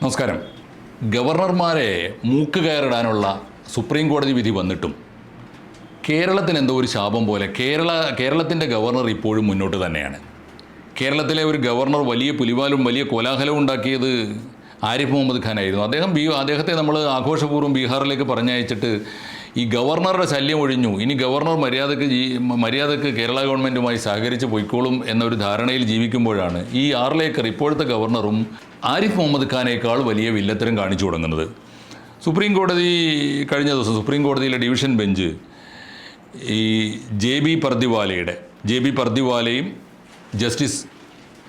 നമസ്കാരം. ഗവർണർമാരെ മൂക്ക് കയറിടാനുള്ള സുപ്രീം കോടതി വിധി വന്നിട്ടും കേരളത്തിന് എന്തോ ഒരു ശാപം പോലെ കേരള കേരളത്തിന്റെ ഗവർണർ ഇപ്പോഴും മുന്നോട്ട് തന്നെയാണ്. കേരളത്തിലെ ഒരു ഗവർണർ വലിയ പുലിവാലും വലിയ കോലാഹലവും ഉണ്ടാക്കിയത് ആരിഫ് മുഹമ്മദ് ഖാനായിരുന്നു. അദ്ദേഹം ബീ അദ്ദേഹത്തെ നമ്മൾ ആഘോഷപൂർവം ബീഹാറിലേക്ക് പറഞ്ഞയച്ചിട്ട് ഈ ഗവർണറുടെ ശല്യം ഒഴിഞ്ഞു. ഇനി ഗവർണർ മര്യാദയ്ക്ക് ജീ മര്യാദയ്ക്ക് കേരള ഗവൺമെന്റുമായി സഹകരിച്ച് പൊയ്ക്കോളും എന്നൊരു ധാരണയിൽ ജീവിക്കുമ്പോഴാണ് ഈ ആറിലേക്കർ ഇപ്പോഴത്തെ ഗവർണറും ആരിഫ് മുഹമ്മദ് ഖാനേക്കാൾ വലിയ വില്ലത്തരം കാണിച്ചു തുടങ്ങുന്നത്. സുപ്രീം കോടതി കഴിഞ്ഞ ദിവസം സുപ്രീം കോടതിയിലെ ഡിവിഷൻ ബെഞ്ച് ഈ ജെ ബി പർദിവാലയുടെ ജെ ബി പർദിവാലയും ജസ്റ്റിസ്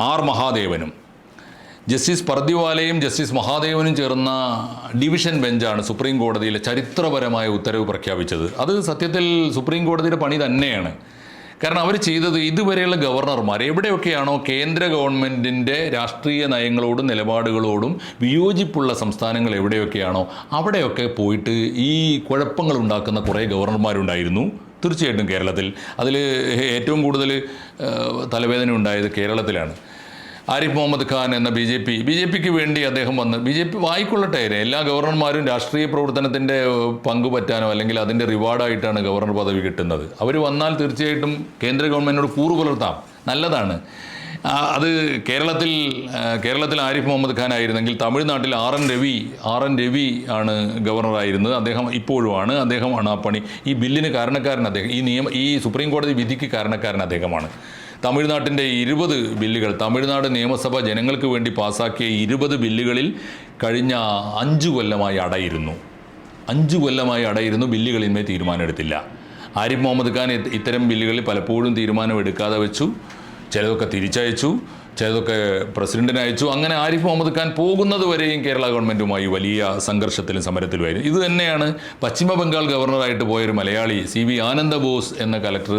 ആർ മഹാദേവനും ജസ്റ്റിസ് പർദിവാലയും ജസ്റ്റിസ് മഹാദേവനും ചേർന്ന ഡിവിഷൻ ബെഞ്ചാണ് സുപ്രീം കോടതിയിലെ ചരിത്രപരമായ ഉത്തരവ് പ്രഖ്യാപിച്ചത്. അത് സത്യത്തിൽ സുപ്രീം കോടതിയുടെ പണി തന്നെയാണ്. കാരണം അവർ ചെയ്തത് ഇതുവരെയുള്ള ഗവർണർമാർ എവിടെയൊക്കെയാണോ കേന്ദ്ര ഗവൺമെന്റിന്റെ രാഷ്ട്രീയ നയങ്ങളോടും നിലപാടുകളോടും വിയോജിപ്പുള്ള സംസ്ഥാനങ്ങൾ എവിടെയൊക്കെയാണോ അവിടെയൊക്കെ പോയിട്ട് ഈ കുഴപ്പങ്ങൾ ഉണ്ടാക്കുന്ന കുറേ ഗവർണർമാരുണ്ടായിരുന്നു. തീർച്ചയായിട്ടും കേരളത്തിൽ. അതിൽ ഏറ്റവും കൂടുതൽ തലവേദന ഉണ്ടായത് കേരളത്തിലാണ്. ആരിഫ് മുഹമ്മദ് ഖാൻ എന്ന B J P B J പിക്ക് വേണ്ടി അദ്ദേഹം വന്ന് ബി ജെ പി വായിക്കൊള്ളട്ടെ എല്ലാ ഗവർണർമാരും രാഷ്ട്രീയ പ്രവർത്തനത്തിന്റെ പങ്ക് പറ്റാനോ അല്ലെങ്കിൽ അതിന്റെ റിവാർഡായിട്ടാണ് ഗവർണർ പദവി കിട്ടുന്നത്. അവർ വന്നാൽ തീർച്ചയായിട്ടും കേന്ദ്ര ഗവൺമെന്റിനോട് കൂറു പുലർത്താം. നല്ലതാണ്. അത് കേരളത്തിൽ കേരളത്തിൽ ആരിഫ് മുഹമ്മദ് ഖാൻ ആയിരുന്നെങ്കിൽ തമിഴ്നാട്ടിൽ R N Ravi R N Ravi ആണ് ഗവർണറായിരുന്നത് അദ്ദേഹം ഇപ്പോഴുമാണ് അദ്ദേഹമാണ് ആ പണി. ഈ ബില്ലിന് കാരണക്കാരൻ അദ്ദേഹം. ഈ നിയമ ഈ സുപ്രീം കോടതി വിധിക്ക് കാരണക്കാരൻ അദ്ദേഹമാണ്. തമിഴ്നാട്ടിന്റെ ഇരുപത് ബില്ലുകൾ തമിഴ്നാട് നിയമസഭ ജനങ്ങൾക്ക് വേണ്ടി പാസാക്കിയ ഇരുപത് ബില്ലുകളിൽ കഴിഞ്ഞ അഞ്ചു കൊല്ലമായി അടയിരുന്നു. അഞ്ചു കൊല്ലമായി അടയിരുന്നു ബില്ലുകളിന്മേൽ തീരുമാനമെടുത്തില്ല. ആരിഫ് മുഹമ്മദ് ഖാൻ ഇത്തരം ബില്ലുകളിൽ പലപ്പോഴും തീരുമാനമെടുക്കാതെ വെച്ചു ചിലതൊക്കെ തിരിച്ചയച്ചു. ചിലതൊക്കെ പ്രസിഡന്റിനെ അയച്ചു. അങ്ങനെ ആരിഫ് മുഹമ്മദ് ഖാൻ പോകുന്നത് വരെയും കേരള ഗവൺമെന്റുമായി വലിയ സംഘർഷത്തിലും സമരത്തിലുമായിരുന്നു ഇത് തന്നെയാണ് പശ്ചിമ ബംഗാൾ ഗവർണറായിട്ട് പോയൊരു മലയാളി സി വി ആനന്ദ ബോസ് എന്ന കലക്ടർ.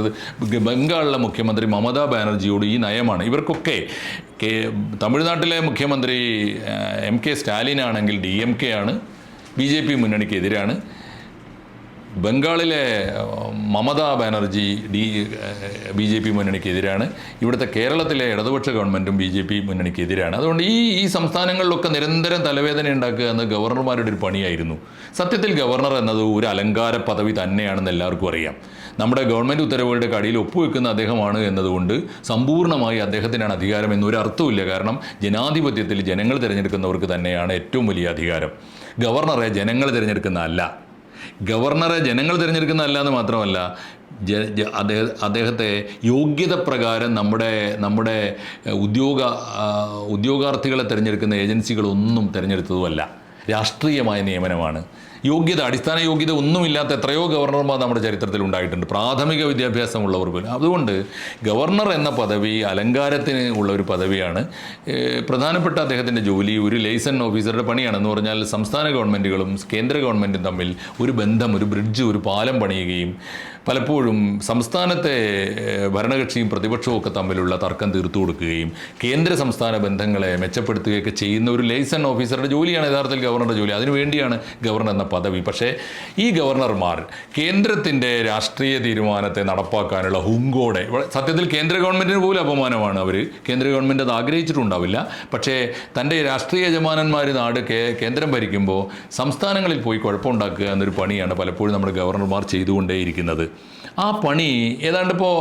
ബംഗാളിലെ മുഖ്യമന്ത്രി മമതാ ബാനർജിയോട് ഈ നയമാണ്. ഇവർക്കൊക്കെ കെ തമിഴ്നാട്ടിലെ മുഖ്യമന്ത്രി എം കെ സ്റ്റാലിൻ ആണെങ്കിൽ ഡി എം കെ ആണ്. ബി ജെ പി മുന്നണിക്കെതിരാണ്. ബംഗാളിലെ Mamata Banerjee D B J P മുന്നണിക്കെതിരാണ്. ഇവിടുത്തെ കേരളത്തിലെ ഇടതുപക്ഷ ഗവൺമെന്റും ബി ജെ പി മുന്നണിക്കെതിരാണ്. അതുകൊണ്ട് ഈ ഈ സംസ്ഥാനങ്ങളിലൊക്കെ നിരന്തരം തലവേദന ഉണ്ടാക്കുക എന്ന് ഗവർണർമാരുടെ ഒരു പണിയായിരുന്നു. സത്യത്തിൽ ഗവർണർ എന്നത് ഒരു അലങ്കാര പദവി തന്നെയാണെന്ന് എല്ലാവർക്കും അറിയാം. നമ്മുടെ ഗവൺമെന്റ് ഉത്തരവുകളുടെ കടിയിൽ ഒപ്പുവെക്കുന്ന അദ്ദേഹമാണ് എന്നതുകൊണ്ട് സമ്പൂർണമായി അദ്ദേഹത്തിനാണ് അധികാരം എന്നൊരു അർത്ഥമില്ല കാരണം ജനാധിപത്യത്തിൽ ജനങ്ങൾ തിരഞ്ഞെടുക്കുന്നവർക്ക് തന്നെയാണ് ഏറ്റവും വലിയ അധികാരം. ഗവർണറെ ജനങ്ങൾ തിരഞ്ഞെടുക്കുന്ന അല്ല ഗവർണറെ ജനങ്ങൾ തിരഞ്ഞെടുക്കുന്നതല്ല എന്ന് മാത്രമല്ല അദ്ദേഹ അദ്ദേഹത്തെ യോഗ്യത പ്രകാരം നമ്മുടെ നമ്മുടെ ഉദ്യോഗ ഉദ്യോഗാർത്ഥികളെ തിരഞ്ഞെടുക്കുന്ന ഏജൻസികളൊന്നും തിരഞ്ഞെടുത്തതുമല്ല. രാഷ്ട്രീയമായ നിയമനമാണ്. യോഗ്യത അടിസ്ഥാന യോഗ്യത ഒന്നുമില്ലാത്ത എത്രയോ ഗവർണർമാർ നമ്മുടെ ചരിത്രത്തിൽ ഉണ്ടായിട്ടുണ്ട്. പ്രാഥമിക വിദ്യാഭ്യാസമുള്ളവർ പോലും. അതുകൊണ്ട് ഗവർണർ എന്ന പദവി അലങ്കാരത്തിന് ഉള്ള ഒരു പദവിയാണ്. പ്രധാനപ്പെട്ട അദ്ദേഹത്തിന്റെ ജോലി ഒരു ലൈസൻ ഓഫീസറുടെ പണിയാണെന്ന് പറഞ്ഞാൽ സംസ്ഥാന ഗവൺമെന്റുകളും കേന്ദ്ര ഗവൺമെന്റും തമ്മിൽ ഒരു ബന്ധം ഒരു ബ്രിഡ്ജ് ഒരു പാലം പണിയുകയും പലപ്പോഴും സംസ്ഥാനത്തെ ഭരണകക്ഷിയും പ്രതിപക്ഷവും ഒക്കെ തമ്മിലുള്ള തർക്കം തീർത്തു കൊടുക്കുകയും കേന്ദ്ര സംസ്ഥാന ബന്ധങ്ങളെ മെച്ചപ്പെടുത്തുകയൊക്കെ ചെയ്യുന്ന ഒരു ലൈസൺ ഓഫീസറുടെ ജോലിയാണ് യഥാർത്ഥത്തിൽ ഗവർണറുടെ ജോലി. അതിനുവേണ്ടിയാണ് ഗവർണർ എന്ന പദവി. പക്ഷേ ഈ ഗവർണർമാർ കേന്ദ്രത്തിന്റെ രാഷ്ട്രീയ തീരുമാനത്തെ നടപ്പാക്കാനുള്ള ഹുങ്കോടെ സത്യത്തിൽ കേന്ദ്ര ഗവൺമെന്റിന് പോലും അപമാനമാണ് അവർ കേന്ദ്ര ഗവൺമെന്റ് അത് ആഗ്രഹിച്ചിട്ടുണ്ടാവില്ല. പക്ഷേ തന്റെ രാഷ്ട്രീയ യജമാനന്മാർ നാട് കേന്ദ്രം ഭരിക്കുമ്പോൾ സംസ്ഥാനങ്ങളിൽ പോയി കുഴപ്പമുണ്ടാക്കുക എന്നൊരു പണിയാണ് പലപ്പോഴും നമ്മുടെ ഗവർണർമാർ ചെയ്തുകൊണ്ടേയിരിക്കുന്നത്. ആ പണി ഏതാണ്ട് ഇപ്പോൾ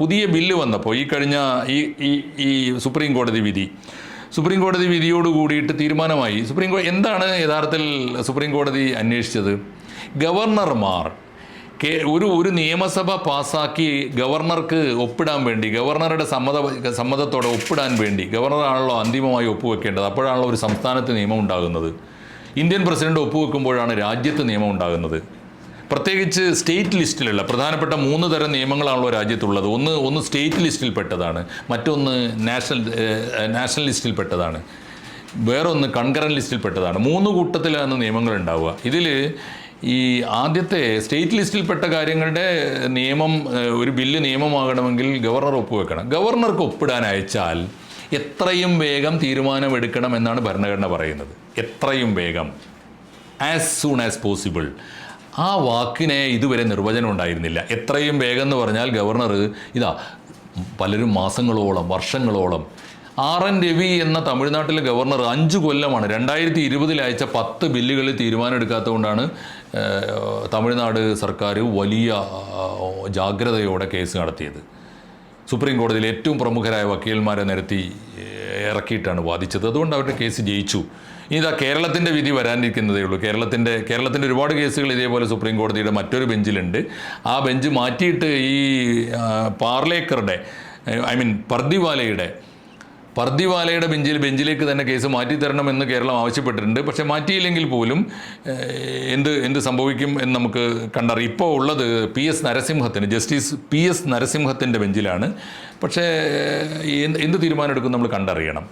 പുതിയ ബില്ല് വന്നപ്പോൾ ഈ കഴിഞ്ഞ ഈ ഈ ഈ സുപ്രീം കോടതി വിധി സുപ്രീം കോടതി വിധിയോട് കൂടിയിട്ട് തീരുമാനമായി. സുപ്രീം കോടതി എന്താണ് യഥാർത്ഥത്തിൽ സുപ്രീം കോടതി അന്വേഷിച്ചത്? ഗവർണർമാർ കേ ഒരു ഒരു നിയമസഭ പാസ്സാക്കി ഗവർണർക്ക് ഒപ്പിടാൻ വേണ്ടി ഗവർണറുടെ സമ്മത സമ്മതത്തോടെ ഒപ്പിടാൻ വേണ്ടി ഗവർണറാണല്ലോ അന്തിമമായി ഒപ്പുവെക്കേണ്ടത്. അപ്പോഴാണല്ലോ ഒരു സംസ്ഥാനത്ത് നിയമം ഉണ്ടാകുന്നത്. ഇന്ത്യൻ പ്രസിഡന്റ് ഒപ്പുവെക്കുമ്പോഴാണ് രാജ്യത്ത് നിയമം ഉണ്ടാകുന്നത്. പ്രത്യേകിച്ച് സ്റ്റേറ്റ് ലിസ്റ്റിലുള്ള പ്രധാനപ്പെട്ട മൂന്ന് തരം നിയമങ്ങളാണല്ലോ രാജ്യത്തുള്ളത്. ഒന്ന് ഒന്ന് സ്റ്റേറ്റ് ലിസ്റ്റിൽ പെട്ടതാണ് മറ്റൊന്ന് നാഷണൽ നാഷണൽ നാഷണൽ ലിസ്റ്റിൽപ്പെട്ടതാണ്. വേറൊന്ന് കൺകറൻ ലിസ്റ്റിൽ പെട്ടതാണ് മൂന്ന് കൂട്ടത്തിലാണ് നിയമങ്ങൾ ഉണ്ടാവുക ഇതിൽ ഈ ആദ്യത്തെ സ്റ്റേറ്റ് ലിസ്റ്റിൽപ്പെട്ട കാര്യങ്ങളുടെ നിയമം ഒരു ബില്ല് നിയമമാകണമെങ്കിൽ ഗവർണർ ഒപ്പുവെക്കണം. ഗവർണർക്ക് ഒപ്പിടാൻ അയച്ചാൽ എത്രയും വേഗം തീരുമാനമെടുക്കണം എന്നാണ് ഭരണഘടന പറയുന്നത്. എത്രയും വേഗം. ആസ് സൂൺ ആസ് പോസിബിൾ ആ വാക്കിനെ ഇതുവരെ നിർവചനം ഉണ്ടായിരുന്നില്ല. എത്രയും വേഗം എന്ന് പറഞ്ഞാൽ ഗവർണർ ഇതാ പലരും മാസങ്ങളോളം വർഷങ്ങളോളം ആർ എൻ രവി എന്ന തമിഴ്നാട്ടിലെ ഗവർണർ അഞ്ച് കൊല്ലമാണ് രണ്ടായിരത്തി ഇരുപതിൽ അയച്ച പത്ത് ബില്ലുകളിൽ തീരുമാനമെടുക്കാത്തതുകൊണ്ടാണ് കൊണ്ടാണ് തമിഴ്നാട് സർക്കാർ വലിയ ജാഗ്രതയോടെ കേസ് നടത്തിയത്. സുപ്രീം കോടതിയിൽ ഏറ്റവും പ്രമുഖരായ വക്കീൽമാരെ നിരത്തി ഇറക്കിയിട്ടാണ് വാദിച്ചത്. അതുകൊണ്ട് അവരുടെ കേസ് ജയിച്ചു. ഇനി ഇതാ കേരളത്തിന്റെ വിധി വരാനിരിക്കുന്നതേ ഉള്ളൂ. കേരളത്തിന്റെ കേരളത്തിന്റെ ഒരുപാട് കേസുകൾ ഇതേപോലെ സുപ്രീം കോടതിയുടെ മറ്റൊരു ബെഞ്ചിലുണ്ട്. ആ ബെഞ്ച് മാറ്റിയിട്ട് ഈ പാർലേക്കറുടെ ഐ മീൻ പർദിവാലയുടെ പർദിവാലയുടെ ബെഞ്ചിൽ ബെഞ്ചിലേക്ക് തന്നെ കേസ് മാറ്റി എന്ന് കേരളം ആവശ്യപ്പെട്ടിട്ടുണ്ട്. പക്ഷേ മാറ്റിയില്ലെങ്കിൽ പോലും എന്ത് എന്ത് സംഭവിക്കും എന്ന് നമുക്ക് കണ്ടറിയാം. ഇപ്പോൾ ഉള്ളത് പി എസ് നരസിംഹത്തിന് ജസ്റ്റിസ് പി എസ് നരസിംഹത്തിന്റെ ബെഞ്ചിലാണ്. പക്ഷേ എന്ത് എന്ത് തീരുമാനം എടുക്കും നമ്മൾ കണ്ടറിയണം.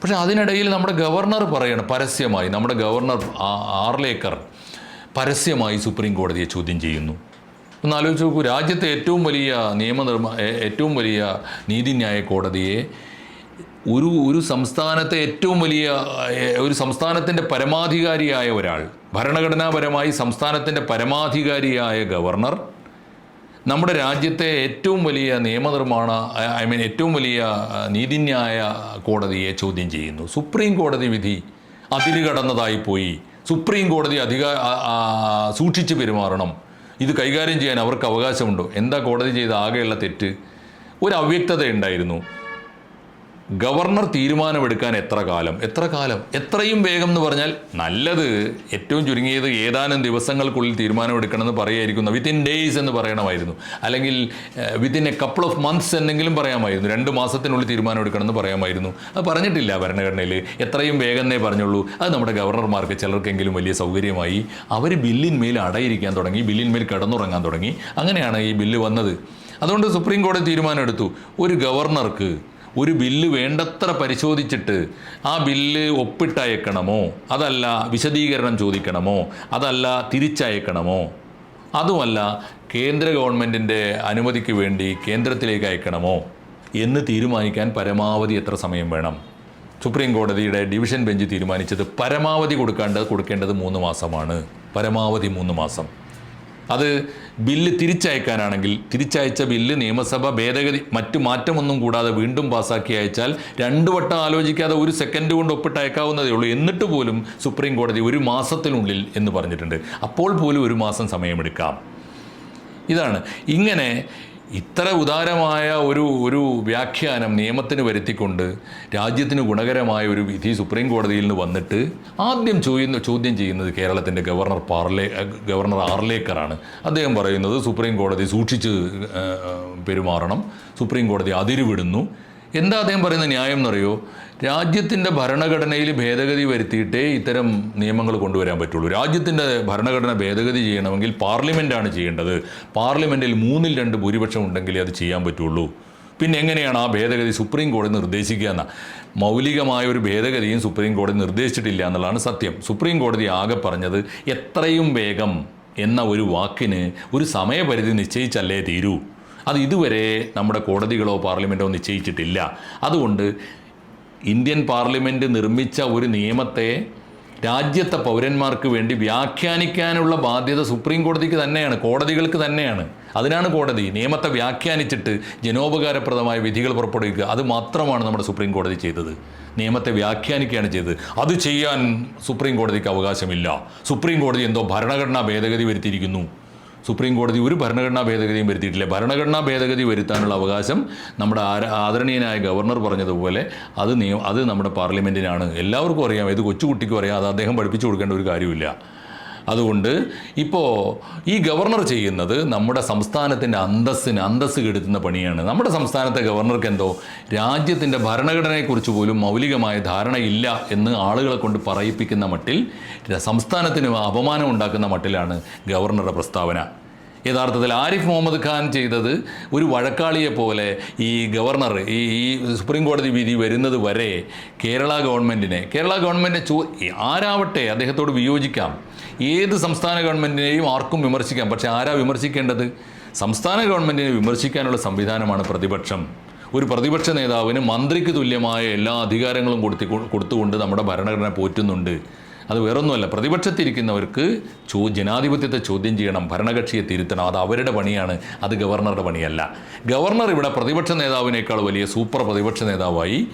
പക്ഷേ അതിനിടയിൽ നമ്മുടെ ഗവർണർ പറയണം പരസ്യമായി നമ്മുടെ ഗവർണർ ആർലേക്കർ പരസ്യമായി സുപ്രീം കോടതിയെ ചോദ്യം ചെയ്യുന്നു. ഒന്ന് ആലോചിച്ച് നോക്കൂ രാജ്യത്തെ ഏറ്റവും വലിയ നിയമനിർമ്മാ ഏറ്റവും വലിയ നീതിന്യായ കോടതിയെ ഒരു ഒരു സംസ്ഥാനത്തെ ഏറ്റവും വലിയ ഒരു സംസ്ഥാനത്തിന്റെ പരമാധികാരിയായ ഒരാൾ ഭരണഘടനാപരമായി സംസ്ഥാനത്തിന്റെ പരമാധികാരിയായ ഗവർണർ നമ്മുടെ രാജ്യത്തെ ഏറ്റവും വലിയ നിയമനിർമ്മാണ ഐ മീൻ ഏറ്റവും വലിയ നീതിന്യായ കോടതിയെ ചോദ്യം ചെയ്യുന്നു. സുപ്രീം കോടതി വിധി അതിര് കടന്നതായി പോയി. സുപ്രീം കോടതി അധിക സൂക്ഷിച്ച് പെരുമാറണം. ഇത് കൈകാര്യം ചെയ്യാൻ അവർക്ക് അവകാശമുണ്ടോ? എന്താ കോടതി ചെയ്ത ആകെയുള്ള തെറ്റ്? ഒരു അവ്യക്തത ഉണ്ടായിരുന്നു. ഗവർണർ തീരുമാനമെടുക്കാൻ എത്ര കാലം? എത്ര കാലം? എത്രയും വേഗം എന്ന് പറഞ്ഞാൽ നല്ലത് ഏറ്റവും ചുരുങ്ങിയത് ഏതാനും ദിവസങ്ങൾക്കുള്ളിൽ തീരുമാനമെടുക്കണമെന്ന് പറയായിരിക്കുന്നു വിത്തിൻ ഡേയ്സ് എന്ന് പറയണമായിരുന്നു. അല്ലെങ്കിൽ within a couple of months എന്നെങ്കിലും പറയാമായിരുന്നു. രണ്ട് മാസത്തിനുള്ളിൽ തീരുമാനമെടുക്കണമെന്ന് പറയാമായിരുന്നു. അത് പറഞ്ഞിട്ടില്ല ഭരണഘടനയിൽ എത്രയും വേഗം എന്നേ പറഞ്ഞുള്ളൂ. അത് നമ്മുടെ ഗവർണർമാർക്ക് ചിലർക്കെങ്കിലും വലിയ സൗകര്യമായി അവർ ബില്ലിന്മേൽ അടയിരിക്കാൻ തുടങ്ങി ബില്ലിന്മേൽ കിടന്നുറങ്ങാൻ തുടങ്ങി. അങ്ങനെയാണ് ഈ ബില്ല് വന്നത്. അതുകൊണ്ട് സുപ്രീം കോടതി തീരുമാനമെടുത്തു. ഒരു ഗവർണർക്ക് ഒരു ബില്ല് വേണ്ടത്ര പരിശോധിച്ചിട്ട് ആ ബില്ല് ഒപ്പിട്ടയക്കണമോ? അതല്ല വിശദീകരണം ചോദിക്കണമോ? അതല്ല തിരിച്ചയക്കണമോ? അതുമല്ല കേന്ദ്ര ഗവൺമെന്റിന്റെ അനുമതിക്ക് വേണ്ടി കേന്ദ്രത്തിലേക്ക് അയക്കണമോ? എന്ന് തീരുമാനിക്കാൻ പരമാവധി എത്ര സമയം വേണം? സുപ്രീം കോടതിയുടെ ഡിവിഷൻ ബെഞ്ച് തീരുമാനിച്ചത് പരമാവധി കൊടുക്കേണ്ടത് കൊടുക്കേണ്ടത് മൂന്ന് മാസമാണ്. പരമാവധി മൂന്ന് മാസം. അത് ബില്ല് തിരിച്ചയക്കാനാണെങ്കിൽ തിരിച്ചയച്ച ബില്ല് നിയമസഭ ഭേദഗതി മറ്റു മാറ്റമൊന്നും കൂടാതെ വീണ്ടും പാസാക്കി അയച്ചാൽ രണ്ടു വട്ടം ആലോചിക്കാതെ ഒരു സെക്കൻഡ് കൊണ്ട് ഒപ്പിട്ട് അയക്കാവുന്നതേ ഉള്ളൂ. എന്നിട്ട് പോലും സുപ്രീം കോടതി ഒരു മാസത്തിനുള്ളിൽ എന്ന് പറഞ്ഞിട്ടുണ്ട്. അപ്പോൾ പോലും ഒരു മാസം സമയമെടുക്കാം. ഇതാണ്. ഇങ്ങനെ ഇത്ര ഉദാരമായ ഒരു ഒരു വ്യാഖ്യാനം നിയമത്തിന് വരുത്തിക്കൊണ്ട് രാജ്യത്തിന് ഗുണകരമായ ഒരു വിധി സുപ്രീം കോടതിയിൽ നിന്ന് വന്നിട്ട് ആദ്യം ചോദ്യം ചോദ്യം ചെയ്യുന്നത് കേരളത്തിന്റെ ഗവർണർ പാർലേ ഗവർണർ ആർലേക്കറാണ്. അദ്ദേഹം പറയുന്നത് സുപ്രീം കോടതി സൂക്ഷിച്ച് പെരുമാറണം. സുപ്രീം കോടതി അതിരുവിടുന്നു. എന്താ അദ്ദേഹം പറയുന്ന ന്യായം എന്നറിയോ? രാജ്യത്തിന്റെ ഭരണഘടനയിൽ ഭേദഗതി വരുത്തിയിട്ടേ ഇത്തരം നിയമങ്ങൾ കൊണ്ടുവരാൻ പറ്റുള്ളൂ. രാജ്യത്തിന്റെ ഭരണഘടന ഭേദഗതി ചെയ്യണമെങ്കിൽ പാർലമെന്റാണ് ചെയ്യേണ്ടത്. പാർലമെന്റിൽ മൂന്നിൽ രണ്ട് ഭൂരിപക്ഷം ഉണ്ടെങ്കിലേ അത് ചെയ്യാൻ പറ്റുള്ളൂ. പിന്നെ എങ്ങനെയാണ് ആ ഭേദഗതി സുപ്രീം കോടതി നിർദ്ദേശിക്കുക എന്ന? മൗലികമായ ഒരു ഭേദഗതിയും സുപ്രീം കോടതി നിർദ്ദേശിച്ചിട്ടില്ല എന്നുള്ളതാണ് സത്യം. സുപ്രീം കോടതി ആകെ പറഞ്ഞത് എത്രയും വേഗം എന്ന ഒരു വാക്കിന് ഒരു സമയപരിധി നിശ്ചയിച്ചല്ലേ തീരൂ. അത് ഇതുവരെ നമ്മുടെ കോടതികളോ പാർലമെന്റോ നിശ്ചയിച്ചിട്ടില്ല. അതുകൊണ്ട് ഇന്ത്യൻ പാർലമെന്റ് നിർമ്മിച്ച ഒരു നിയമത്തെ രാജ്യത്തെ പൗരന്മാർക്ക് വേണ്ടി വ്യാഖ്യാനിക്കാനുള്ള ബാധ്യത സുപ്രീം കോടതിക്ക് തന്നെയാണ് കോടതികൾക്ക് തന്നെയാണ്. അതിനാണ് കോടതി നിയമത്തെ വ്യാഖ്യാനിച്ചിട്ട് ജനോപകാരപ്രദമായ വിധികൾ പുറപ്പെടുവിക്കുക. അത് മാത്രമാണ് നമ്മുടെ സുപ്രീം കോടതി ചെയ്തത്. നിയമത്തെ വ്യാഖ്യാനിക്കുകയാണ് ചെയ്തത്. അത് ചെയ്യാൻ സുപ്രീം കോടതിക്ക് അവകാശമില്ല. സുപ്രീം കോടതി എന്തോ ഭരണഘടനാ ഭേദഗതി വരുത്തിയിരിക്കുന്നു. സുപ്രീം കോടതി ഒരു ഭരണഘടനാ ഭേദഗതിയും വരുത്തിയിട്ടില്ല. ഭരണഘടനാ ഭേദഗതി വരുത്താനുള്ള അവകാശം നമ്മുടെ ആദരണീയനായ ഗവർണർ പറഞ്ഞതുപോലെ അത് നിയമ അത് നമ്മുടെ പാർലമെന്റിനാണ് എല്ലാവർക്കും അറിയാം. ഇത് കൊച്ചുകുട്ടിക്കും അറിയാം. അത് അദ്ദേഹം പഠിപ്പിച്ചു കൊടുക്കേണ്ട ഒരു കാര്യമില്ല അതുകൊണ്ട് ഇപ്പോൾ ഈ ഗവർണർ ചെയ്യുന്നത് നമ്മുടെ സംസ്ഥാനത്തിന്റെ അന്തസ്സിന് അന്തസ്സ് കെടുത്തുന്ന പണിയാണ്. നമ്മുടെ സംസ്ഥാനത്തെ ഗവർണർക്ക് എന്തോ? രാജ്യത്തിന്റെ ഭരണഘടനയെക്കുറിച്ച് പോലും മൗലികമായ ധാരണയില്ല എന്ന് ആളുകളെ കൊണ്ട് പറയിപ്പിക്കുന്ന മട്ടിൽ സംസ്ഥാനത്തിന് അപമാനം ഉണ്ടാക്കുന്ന മട്ടിലാണ് ഗവർണറുടെ പ്രസ്താവന. യഥാർത്ഥത്തിൽ ആരിഫ് മുഹമ്മദ് ഖാൻ ചെയ്തത് ഒരു വഴക്കാളിയെ പോലെ ഈ ഗവർണർ ഈ ഈ സുപ്രീം കോടതി വിധി വരുന്നത് വരെ കേരള ഗവൺമെന്റിനെ കേരള ഗവൺമെന്റ് ചോ ആരാവട്ടെ അദ്ദേഹത്തോട് വിയോജിക്കാം. ഏത് സംസ്ഥാന ഗവൺമെന്റിനെയും ആർക്കും വിമർശിക്കാം. പക്ഷേ ആരാ വിമർശിക്കേണ്ടത്? സംസ്ഥാന ഗവൺമെന്റിനെ വിമർശിക്കാനുള്ള സംവിധാനമാണ് പ്രതിപക്ഷം. ഒരു പ്രതിപക്ഷ നേതാവിന് മന്ത്രിക്ക് തുല്യമായ എല്ലാ അധികാരങ്ങളും കൊടുത്തി കൊടുത്തുകൊണ്ട് നമ്മുടെ ഭരണഘടന പോറ്റുന്നുണ്ട്. അത് വേറൊന്നുമല്ല. പ്രതിപക്ഷത്തിരിക്കുന്നവർക്ക് ചോ ജനാധിപത്യത്തെ ചോദ്യം ചെയ്യണം ഭരണകക്ഷിയെ തിരുത്തണം. അത് അവരുടെ പണിയാണ്. അത് ഗവർണറുടെ പണിയല്ല. ഗവർണർ ഇവിടെ പ്രതിപക്ഷ നേതാവിനേക്കാൾ വലിയ സൂപ്പർ പ്രതിപക്ഷ നേതാവായി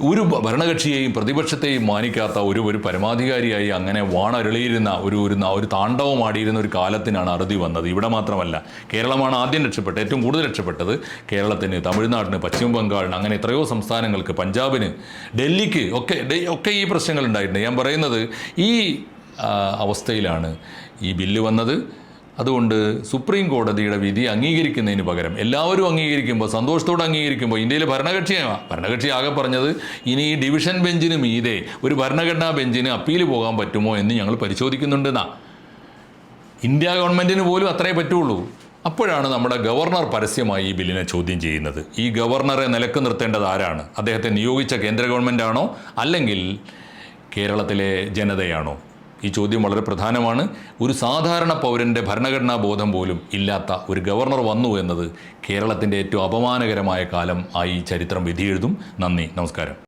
ഒരു ഭരണകക്ഷിയെയും പ്രതിപക്ഷത്തെയും മാനിക്കാത്ത ഒരു ഒരു പരമാധികാരിയായി അങ്ങനെ വാണരുളിയിരുന്ന ഒരു ഒരു ഒരു താണ്ഡവം ആടിയിരുന്ന ഒരു കാലത്തിനാണ് അറുതി വന്നത്. ഇവിടെ മാത്രമല്ല കേരളമാണ് ആദ്യം രക്ഷപ്പെട്ടത്. ഏറ്റവും കൂടുതൽ രക്ഷപ്പെട്ടത് കേരളത്തിന് തമിഴ്നാടിന് പശ്ചിമ ബംഗാളിന് അങ്ങനെ എത്രയോ സംസ്ഥാനങ്ങൾക്ക്. പഞ്ചാബിന് ഡൽഹിക്ക് ഒക്കെ ഒക്കെ ഈ പ്രശ്നങ്ങൾ ഉണ്ടായിട്ടുണ്ട്. ഞാൻ പറയുന്നത് ഈ അവസ്ഥയിലാണ് ഈ ബില്ല് വന്നത്. അതുകൊണ്ട് സുപ്രീം കോടതിയുടെ വിധി അംഗീകരിക്കുന്നതിന് പകരം എല്ലാവരും അംഗീകരിക്കുമ്പോൾ സന്തോഷത്തോടെ അംഗീകരിക്കുമ്പോൾ ഇന്ത്യയിലെ ഭരണകക്ഷിയാണ് ഭരണകക്ഷി ആകെ പറഞ്ഞത് ഇനി ഈ ഡിവിഷൻ ബെഞ്ചിന് മീതെ ഒരു ഭരണഘടനാ ബെഞ്ചിന് അപ്പീൽ പോകാൻ പറ്റുമോ എന്ന് ഞങ്ങൾ പരിശോധിക്കുന്നുണ്ടെന്നാ. ഇന്ത്യ ഗവൺമെന്റിന് പോലും അത്രേ പറ്റുള്ളൂ. അപ്പോഴാണ് നമ്മുടെ ഗവർണർ പരസ്യമായി ഈ ബില്ലിനെ ചോദ്യം ചെയ്യുന്നത്. ഈ ഗവർണറെ നിലയ്ക്ക് നിർത്തേണ്ടത് ആരാണ്? അദ്ദേഹത്തെ നിയോഗിച്ച കേന്ദ്ര ഗവൺമെന്റാണോ അല്ലെങ്കിൽ കേരളത്തിലെ ജനതയാണോ? ഈ ചോദ്യം വളരെ പ്രധാനമാണ്. ഒരു സാധാരണ പൗരന്റെ ഭരണഘടനാ ബോധം പോലും ഇല്ലാത്ത ഒരു ഗവർണർ വന്നു എന്നത് കേരളത്തിന്റെ ഏറ്റവും അപമാനകരമായ കാലം ആയി ചരിത്രം വിധിയെഴുതും. നന്ദി നമസ്കാരം.